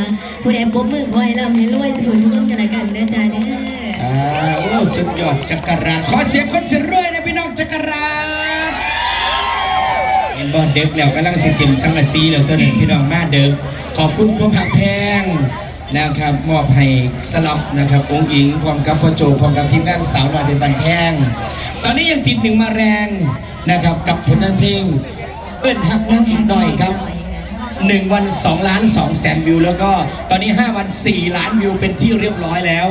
นะคะผู้ใดปรบมือคอยลำให้รวยสุขสุขกันละกันนะจ้าเด้ออ่าโอ้สุดยอดจักรราขอเสียงคนเสียรวยนะพี่น้องจักรราเห็นบอลเด็กแล้วกำลังสิเต็มสังกะสีแล้วตัวนี้พี่น้องมาเด็กขอบคุณความหักแพงนะครับมอบให้สลับนะครับองค์อิงพร้อมกับพ่อโจพร้อมกับทีมงานสาวน้อยเป็นบันแพงตอนนี้ยังติดหนึ่งมาแรงนะครับกับผลงานเพลงเอิ้นหักน้ำอีกหน่อยครับ หนึ่งวัน 2 ล้าน2แสนวิว แล้วก็ตอนนี้ 5 วัน 4 ล้านวิวเป็นที่เรียบร้อยแล้ว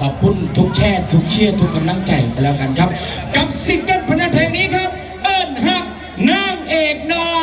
ขอบคุณทุกแช่ทุกเชียร์ทุกกำลังใจกันแล้วกันครับ กับซิงเกิลผลงานเพลงนี้ครับ เอิญหักนางเอกน้อ